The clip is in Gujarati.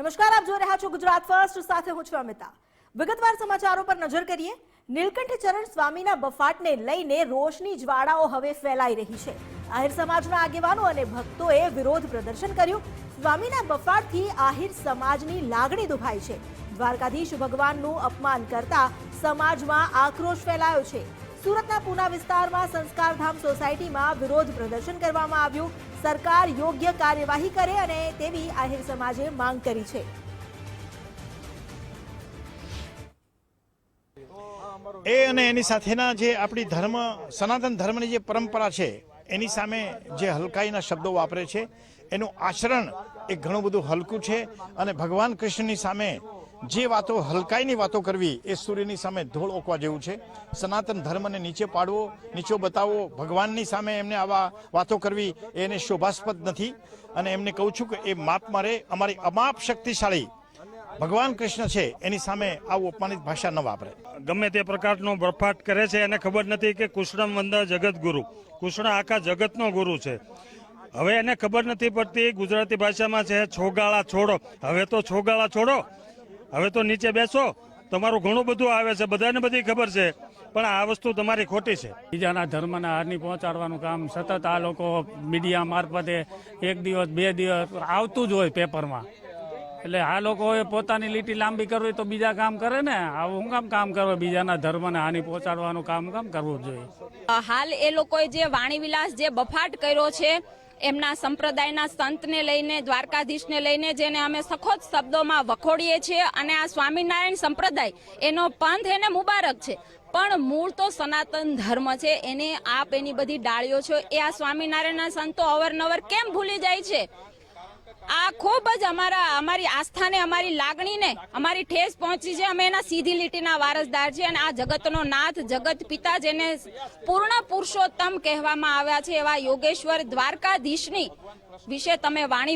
નમસ્કાર, આપ જોઈ રહ્યા છો ગુજરાત ફર્સ્ટ, સાથે હું છું અમિતા. વિગતવાર સમાચારો પર નજર કરીએ. નીલકંઠ ચરણ સ્વામીના બફાટને લઈને રોષની જ્વાળાઓ હવે ફેલાઈ રહી છે. આહિર સમાજના આગેવાનો અને ભક્તોએ વિરોધ પ્રદર્શન કર્યું. સ્વામીના બફાટથી આહિર સમાજની લાગણી દુભાઈ છે. દ્વારકાધીશ ભગવાનનું અપમાન કરતા સમાજમાં આક્રોશ ફેલાયો છે. સુરતના પૂના વિસ્તારમાં સંસ્કારધામ સોસાયટીમાં વિરોધ પ્રદર્શન કરવામાં આવ્યું. સરકાર યોગ્ય કાર્યવાહી કરે અને તેવી આહિર સમાજે માંગ કરી છે. એ અને એની સાથેના જે આપણી ધર્મ, સનાતન ધર્મની જે પરંપરા છે, એની સામે જે હલકાઈના શબ્દો વાપરે છે, એનું આચરણ એ ઘણું બધું હલકું છે અને ભગવાન કૃષ્ણની સામે જે વાતો હલકાઈની વાતો કરવી એ સૂર્યની સામે ધોળ ઓકવા જેવું છે. સનાતન ધર્મને નીચે પાડવો, નીચો બતાવવો, ભગવાનની સામે એમને આવા વાતો કરવી એને શોભાસ્પદ નથી. અને એમને કહું છું કે એ માપ મારે અમારી અમાપ શક્તિશાળી ભગવાન કૃષ્ણ છે, એની સામે આવું અપમાનિત ભાષા ન વાપરે. ગમે તે પ્રકારનો બરફાટ કરે છે, એને ખબર નથી કે કૃષ્ણ વંદા જગત ગુરુ. કૃષ્ણ આખા જગતનો ગુરુ છે. હવે એને ખબર નથી પડતી, ગુજરાતી ભાષામાં છે, છોગાળા છોડો. હવે તો છોગાળા છોડો. હવે તો નીચે બેસો. તમારું ઘણું બધું આવે છે બધાને બધી ખબર છે પણ આ વસ્તુ તમારી ખોટી છે. બીજાના ધર્મને હારની પહોંચાડવાનું કામ સતત આ લોકો મીડિયા મારફતે એક દિવસ બે દિવસ આવતું જ હોય પેપરમાં. એટલે આ લોકોએ પોતાની લીટી લાંબી કરવી તો બીજા કામ કરે ને? આવું શું કામ કામ કરવું? બીજાના ધર્મને હાનિ પહોંચાડવાનું કામ કામ કરવું જોઈએ. હાલ એ લોકોએ જે વાણીવિલાસ જે બફાટ કર્યો છે એમના સંપ્રદાયના સંતને લઈને, દ્વારકાધીશને લઈને જેને અમે સખોત શબ્દોમાં વખોડીએ છીએ અને આ સ્વામિનારાયણ સંપ્રદાય એનો પંથ એને મુબારક છે. પણ મૂળ તો સનાતન ધર્મ છે, એને આપ એની બધી ડાળીઓ છો. એ આ સ્વામિનારાયણના સંતો અવરનવર કેમ ભૂલી જાય છે? આ ખૂબ જ અમારા, અમારી આસ્થાને, અમારી લાગણીને, અમારી ઠેસ પહોંચી છે. અમે એના સીધી લીટીના વારસદાર છીએ અને આ જગતનો નાથ, જગત પિતા જેને પૂર્ણ પુરુષોત્તમ કહેવામાં આવ્યા છે એવા યોગેશ્વર દ્વારકાધીશની વિશે તમે વાણી